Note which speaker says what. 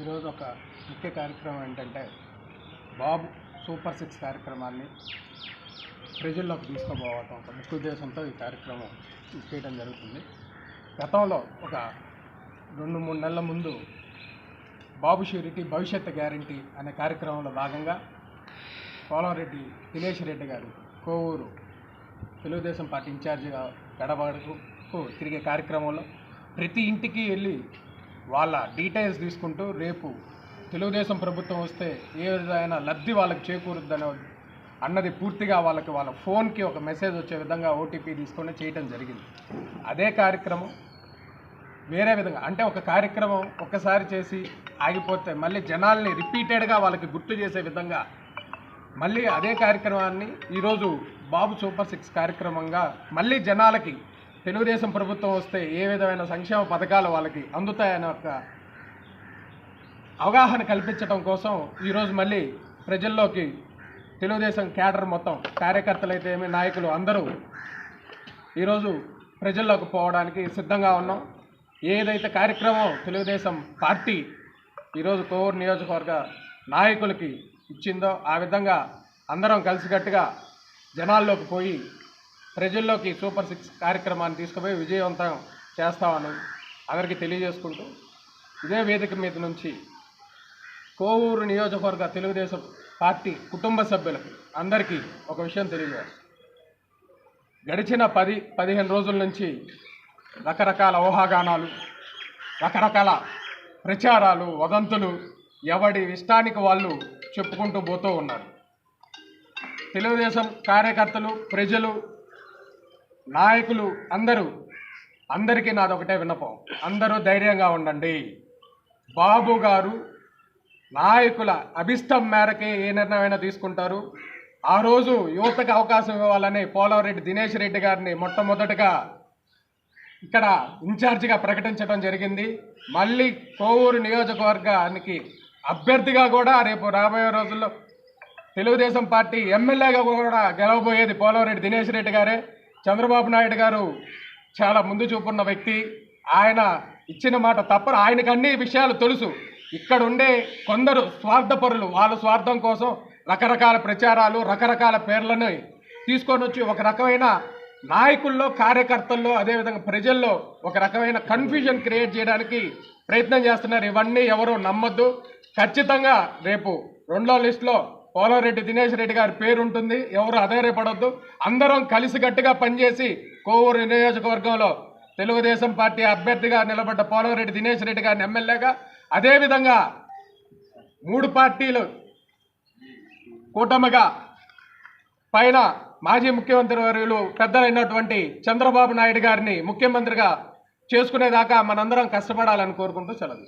Speaker 1: ఈరోజు ఒక ముఖ్య కార్యక్రమం ఏంటంటే బాబు సూపర్ సిక్స్ కార్యక్రమాన్ని ప్రజల్లోకి తీసుకుపోవటం ఒక ముఖ్య ఉద్దేశంతో ఈ కార్యక్రమం చేయడం జరుగుతుంది. గతంలో ఒక రెండు మూడు నెలల ముందు బాబు షూరిటీ భవిష్యత్ గ్యారంటీ అనే కార్యక్రమంలో భాగంగా పోలంరెడ్డి దినేష్ రెడ్డి గారు కోవూరు తెలుగుదేశం పార్టీ ఇన్ఛార్జిగా గడపడకు తిరిగే కార్యక్రమంలో ప్రతి ఇంటికి వెళ్ళి వాళ్ళ డీటెయిల్స్ తీసుకుంటూ రేపు తెలుగుదేశం ప్రభుత్వం వస్తే ఏ విధమైన లబ్ధి వాళ్ళకి చేకూరుద్దని అన్నది పూర్తిగా వాళ్ళకి వాళ్ళ ఫోన్కి ఒక మెసేజ్ వచ్చే విధంగా ఓటీపీ తీసుకొని చేయటం జరిగింది. అదే కార్యక్రమం వేరే విధంగా అంటే ఒక కార్యక్రమం ఒక్కసారి చేసి ఆగిపోతే మళ్ళీ జనాల్ని రిపీటెడ్గా వాళ్ళకి గుర్తు చేసే విధంగా మళ్ళీ అదే కార్యక్రమాన్ని ఈరోజు బాబు సూపర్ సిక్స్ కార్యక్రమంగా మళ్ళీ జనాలకి తెలుగుదేశం ప్రభుత్వం వస్తే ఏ విధమైన సంక్షేమ పథకాలు వాళ్ళకి అందుతాయనే ఒక అవగాహన కల్పించడం కోసం ఈరోజు మళ్ళీ ప్రజల్లోకి తెలుగుదేశం క్యాడర్ మొత్తం కార్యకర్తలైతే ఏమి నాయకులు అందరూ ఈరోజు ప్రజల్లోకి పోవడానికి సిద్ధంగా ఉన్నాం. ఏదైతే కార్యక్రమం తెలుగుదేశం పార్టీ ఈరోజు కోవూరు నియోజకవర్గ నాయకులకి ఇచ్చిందో ఆ విధంగా అందరం కలిసికట్టుగా జనాల్లోకి పోయి ప్రజల్లోకి సూపర్ సిక్స్ కార్యక్రమాన్ని తీసుకుపోయి విజయవంతం చేస్తామని అందరికీ తెలియజేసుకుంటూ ఇదే వేదిక మీద నుంచి కోవూరు నియోజకవర్గ తెలుగుదేశం పార్టీ కుటుంబ సభ్యులకు అందరికీ ఒక విషయం తెలియజేస్తాం గడిచిన పది పదిహేను రోజుల నుంచి రకరకాల ఊహాగానాలు రకరకాల ప్రచారాలు వదంతులు ఎవడి ఇష్టానికి వాళ్ళు చెప్పుకుంటూ పోతూ ఉన్నారు. తెలుగుదేశం కార్యకర్తలు ప్రజలు నాయకులు అందరూ అందరికీ నాదొకటే వినపం విన్నపం. అందరూ ధైర్యంగా ఉండండి. బాబు గారు నాయకుల అభిష్టం మేరకే ఏ నిర్ణయమైనా తీసుకుంటారు. ఆ రోజు యువతకు అవకాశం ఇవ్వాలని పోలవరెడ్డి దినేష్ రెడ్డి గారిని మొట్టమొదటగా ఇక్కడ ఇన్ఛార్జిగా ప్రకటించడం జరిగింది. మళ్ళీ కోవూరు నియోజకవర్గానికి అభ్యర్థిగా కూడా రేపు రాబోయే రోజుల్లో తెలుగుదేశం పార్టీ ఎమ్మెల్యేగా కూడా గెలవబోయేది పోలవరెడ్డి దినేష్ రెడ్డి గారే. చంద్రబాబు నాయుడు గారు చాలా ముందు చూపున్న వ్యక్తి. ఆయన ఇచ్చిన మాట తప్పని ఆయనకు అన్ని విషయాలు తెలుసు. ఇక్కడ ఉండే కొందరు స్వార్థపరులు వాళ్ళ స్వార్థం కోసం రకరకాల ప్రచారాలు రకరకాల పేర్లను తీసుకొని వచ్చి ఒక రకమైన నాయకుల్లో కార్యకర్తల్లో అదేవిధంగా ప్రజల్లో ఒక రకమైన కన్ఫ్యూజన్ క్రియేట్ చేయడానికి ప్రయత్నం చేస్తున్నారు. ఇవన్నీ ఎవరు నమ్మొద్దు. ఖచ్చితంగా రేపు రెండో లిస్టులో పోలారెడ్డి దినేష్ రెడ్డి గారి పేరు ఉంటుంది ఎవరు అధైర్యపడద్దు. అందరం కలిసికట్టుగా పనిచేసి కోవూరు నియోజకవర్గంలో తెలుగుదేశం పార్టీ అభ్యర్థిగా నిలబడ్డ పోలవరెడ్డి దినేష్ రెడ్డి గారిని ఎమ్మెల్యేగా అదేవిధంగా మూడు పార్టీలు కూటమిగా పైన మాజీ ముఖ్యమంత్రి వర్యులు పెద్దలైనటువంటి చంద్రబాబు నాయుడు గారిని ముఖ్యమంత్రిగా చేసుకునేదాకా మనందరం కష్టపడాలని కోరుకుంటూ సెలవు